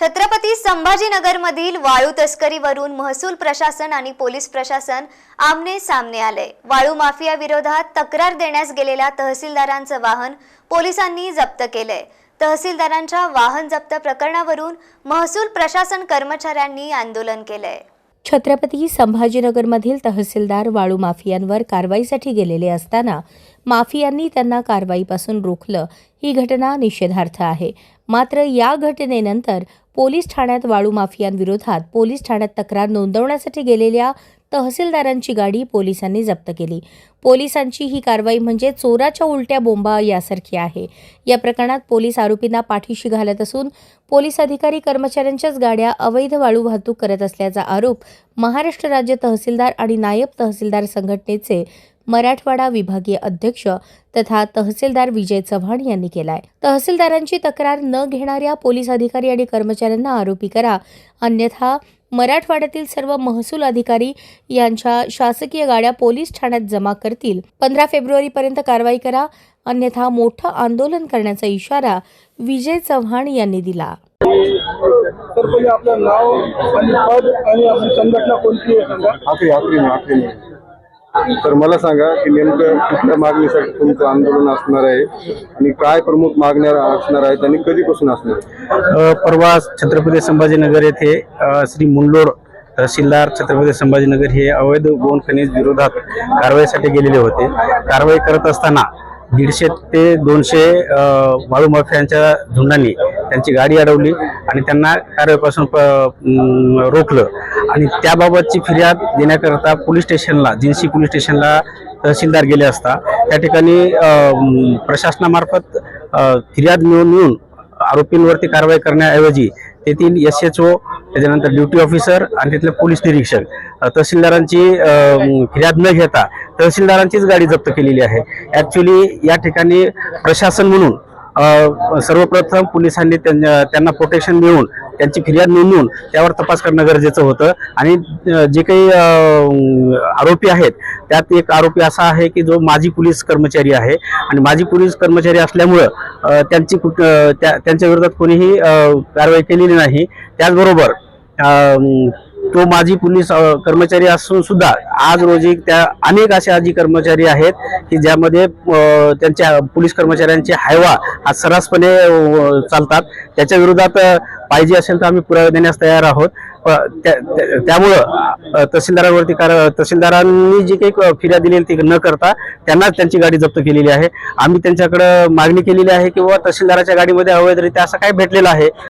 छत्रपती संभाजीनगरमधील वाळू तस्करीवरून महसूल प्रशासन आणि पोलीस प्रशासन आमने सामने आले. वाळू माफिया विरोधात तक्रार देण्यास गेलेल्या तहसीलदारांचं वाहन पोलिसांनी जप्त केले. तहसीलदारांच्या वाहन जप्त प्रकरणावरून महसूल प्रशासन कर्मचाऱ्यांनी आंदोलन केलंय छत्रपती संभाजीनगरमधील तहसीलदार वाळू माफियांवर कारवाईसाठी गेलेले असताना माफियांनी त्यांना कारवाईपासून रोखलं. ही घटना निषेधार्थ आहे. मात्र या घटनेनंतर पोलीस ठाण्यात वाळू माफियांविरोधात पोलीस ठाण्यात तक्रार नोंदवण्यासाठी गेलेल्या तहसीलदारांची गाडी पोलिसांनी जप्त केली. पोलिसांची ही कारवाई म्हणजे चोराच्या उलट्या बोंबा यासारखी आहे. या प्रकरणात पोलीस आरोपींना पाठीशी घालत असून पोलीस अधिकारी कर्मचाऱ्यांच्याच गाड्या अवैध वाळू वाहतूक करत असल्याचा आरोप महाराष्ट्र राज्य तहसीलदार आणि नायब तहसीलदार संघटनेचे मराठवाडा विभागीय अध्यक्ष तथा तहसीलदार विजय चव्हाण यांनी केलाय. तहसीलदारांची तक्रार न घेणाऱ्या पोलीस अधिकारी आणि कर्मचाऱ्यांना आरोपी करा. अन्यथा मराठवाड्यातील सर्व महसूल अधिकारी यांच्या शासकीय गाड्या पोलीस ठाण्यात जमा करतील. पंधरा फेब्रुवारीपर्यंत कारवाई करा. अन्यथा मोठं आंदोलन करण्याचा इशारा विजय चव्हाण यांनी दिला. तर पहिले आपलं नाव आणि पद आणि आपली संघटना कोणती आहे सांगा? आखरी आखरी आखरी. तर मला सांगा की नेमकं कुठल्या मागणीसाठी तुमचं आंदोलन असणार आहे? आणि काय प्रमुख मागण्या असणार आहेत आणि कधीपासून असणार परवा छत्रपती संभाजीनगर येथे श्री मुंडोड तहसीलदार छत्रपती संभाजीनगर हे अवैध गोवन खनिज विरोधात कारवाईसाठी गेलेले होते. कारवाई करत असताना दीडशे ते दोनशे वाळू माफियांच्या झुंडांनी त्यांची गाडी अडवली आणि त्यांना कारवाईपासून प- रोखलं. आणि त्याबाबतची फिर्याद देण्याकरता पोलीस स्टेशनला जिन्सी पोलीस स्टेशनला तहसीलदार गेले असता त्या ठिकाणी प्रशासनामार्फत फिर्याद मिळून मिळून आरोपींवरती कारवाई करण्याऐवजी तेथील एस एच ओ त्याच्यानंतर ड्युटी ऑफिसर आणि तिथले पोलीस निरीक्षक. तहसीलदारांची फिर्याद न घेता तहसीलदारांचीच गाडी जप्त केलेली आहे. ॲक्च्युली या ठिकाणी प्रशासन म्हणून सर्वप्रथम पोलिसांनी त्यांना त्यांना प्रोटेक्शन देऊन त्यांची फिर्याद नोंदवून त्यावर तपास करणं गरजेचं होतं. आणि जे काही आरोपी आहेत त्यात एक आरोपी असा आहे की जो माजी पोलीस कर्मचारी आहे. आणि माजी पोलीस कर्मचारी असल्यामुळं त्यांची कुठ त्या त्यांच्या विरोधात कोणीही कारवाई केलेली नाही. त्याचबरोबर तो माजी पोलीस कर्मचारी असून सुद्धा आज रोजी त्या अनेक असे आजी कर्मचारी आहेत की ज्यामध्ये त्यांच्या पोलीस कर्मचाऱ्यांचे हायवा आज सर्रासपणे चालतात. त्याच्या विरोधात पाहिजे असेल तर आम्ही पुरावे देण्यास तयार आहोत. त्यामुळं तहसीलदारांवरती कार तहसीलदारांनी जी काही फिर्या दिलेली ती न करता त्यांनाच त्यांची गाडी जप्त केलेली आहे. आम्ही त्यांच्याकडं मागणी केलेली आहे किंवा तहसीलदाराच्या गाडीमध्ये अवैधरित्या असं काय भेटलेलं आहे.